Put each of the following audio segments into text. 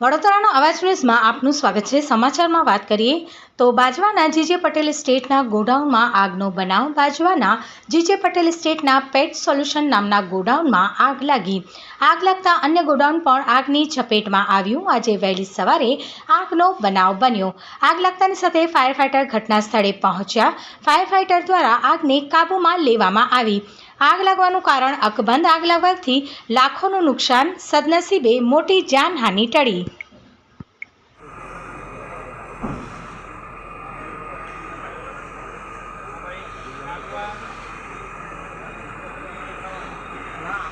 વડોદરાનો અવાજ ન્યૂઝમાં આપનું સ્વાગત છે. સમાચારમાં વાત કરીએ તો બાજવાના જીજે પટેલ સ્ટેટના ગોડાઉનમાં આગનો બનાવ. બાજવાના જીજે પટેલ સ્ટેટના પેટ સોલ્યુશન નામના ગોડાઉનમાં આગ લાગી. આગ લાગતા અન્ય ગોડાઉન પણ આગની ચપેટમાં આવ્યું. આજે વહેલી સવારે આગનો બનાવ બન્યો. આગ લાગતાની સાથે ફાયર ફાઇટર ઘટના સ્થળે પહોંચ્યા. ફાયર ફાઇટર દ્વારા આગને કાબૂમાં લેવામાં આવી. આગ લાગવાનું કારણ અકબંધ. આગ લાગવાથી લાખોનું નુકસાન સદનસીબે મોટી જાનહાનિ ટળી.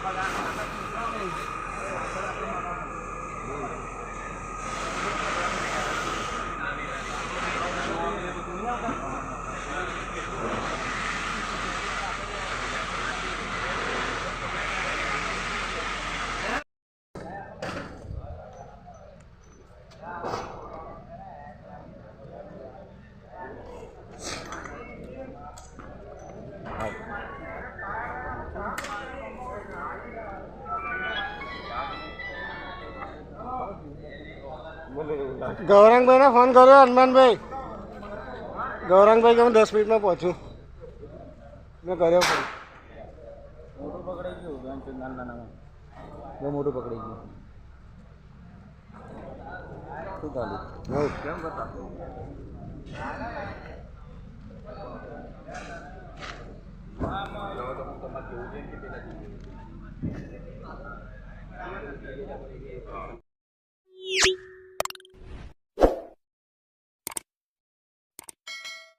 pagando. Gorang bayi na phone karo Anman bayi. Gorang bayi kamu 10 menit mau pohju. Mau. Motor pakai gitu, kan cuman mana motor pakai gitu. Tuh